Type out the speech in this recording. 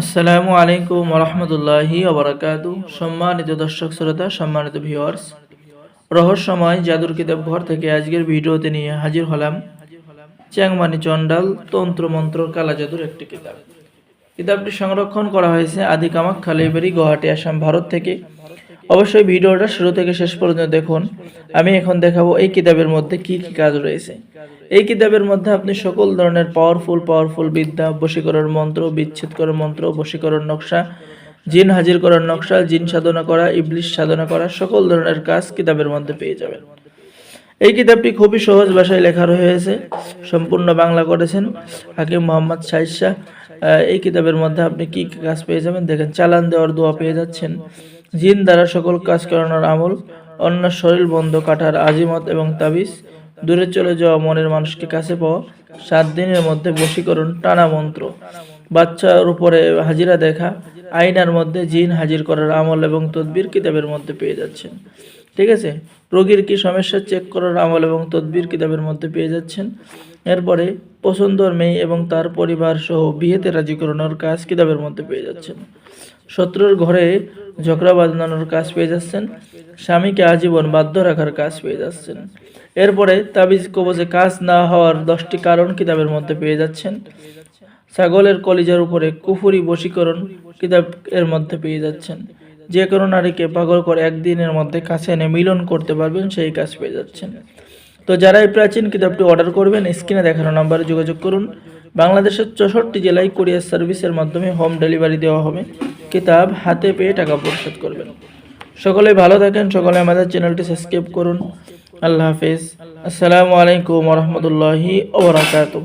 আসসালামু আলাইকুম রহমতুল্লাহি ওবরাকাতু। সম্মানিত দর্শক শ্রোতা, সম্মানিত ভিওয়ার্স রহস্যময় জাদুর কিতাব ঘর থেকে আজকের ভিডিওতে নিয়ে হাজির হলাম চ্যাংমানি চন্ডাল তন্ত্র মন্ত্র কালা জাদুর একটি কিতাব। কিতাবটি সংরক্ষণ করা হয়েছে আদি কামাখ্যা লাইব্রেরি, গুয়াহাটি, আসাম, ভারত থেকে। অবশ্যই ভিডিওটা শুরু থেকে শেষ পর্যন্ত দেখুন। আমি এখন দেখাবো এই কিতাবের মধ্যে কি কি কাজ রয়েছে। এই কিতাবের মধ্যে আপনি সকল ধরনের পাওয়ারফুল পাওয়ারফুল বিদ্যা, বশীকরণ মন্ত্র বিচ্ছেদ করার মন্ত্র, বশীকরণ নকশা, জিন হাজির করার নকশা, জিন সাধনা করা, ইবলিশ সাধনা করা, সকল ধরনের কাজ কিতাবের মধ্যে পেয়ে যাবেন। এই কিতাবটি খুবই সহজ ভাষায় লেখা রয়েছে, সম্পূর্ণ বাংলা করেছেন হাকিম মোহাম্মদ শাহিদ শাহ। এই কিতাবের মধ্যে আপনি কি কি কাজ পেয়ে যাবেন? দেখেন, চালান দেওয়ার দোয়া পেয়ে যাচ্ছেন। জিন দ্বারা সকল কাজ করানোর আমল, অন্য শরীর বন্ধ কাঠার আজিমত এবং তাবিজ, দূরে চলে যাওয়া মনের মানুষকে কাছে পাওয়া, সাত দিনের মধ্যে বশীকরণ টানা মন্ত্র। বাচ্চার উপরে হাজিরা দেখা, আয়নার মধ্যে জিন হাজির করার আমল এবং তদবির কিতাবের মধ্যে পেয়ে যাচ্ছেন। ঠিক আছে? রোগীর কি সমস্যা চেক করার আমল এবং তদবির কিতাবের মধ্যে পেয়ে যাচ্ছেন? এরপরে পছন্দর মেয়ে এবং তার পরিবার সহ বিয়েতে রাজি করানোর কাজ কিতাবের মধ্যে পেয়ে যাচ্ছেন। শত্রুর ঘরে ঝগড়া বাঁধানোর কাজ পেয়ে যাচ্ছেন। স্বামীকে আজীবন বাধ্য রাখার কাজ পেয়ে যাচ্ছেন। এরপরে তাবিজ কবজে কাজ না হওয়ার দশটি কারণ কিতাবের মধ্যে পেয়ে যাচ্ছেন। ছাগলের কলিজার উপরে কুফুরি বশীকরণ কিতাব এর মধ্যে পেয়ে যাচ্ছেন। যে কোনো নারীকে পাগল করে একদিনের মধ্যে কাছে এনে মিলন করতে পারবেন, সেই কাজ পেয়ে যাচ্ছেন। তো যারা এই প্রাচীন কিতাবটি অর্ডার করবেন, স্ক্রিনে দেখানো নাম্বারে যোগাযোগ করুন। বাংলাদেশের চৌষট্টি জেলায় কুরিয়ার সার্ভিসের মাধ্যমে হোম ডেলিভারি দেওয়া হবে। কিতাব হাতে পেয়ে টাকা পরিশোধ করবেন। সকলে ভালো থাকেন, সকলে আমাদের চ্যানেলটি সাবস্ক্রাইব করুন। আল্লাহ হাফিজ। আসসালামু আলাইকুম রহমতুল্লাহি ওবরাকাতুহ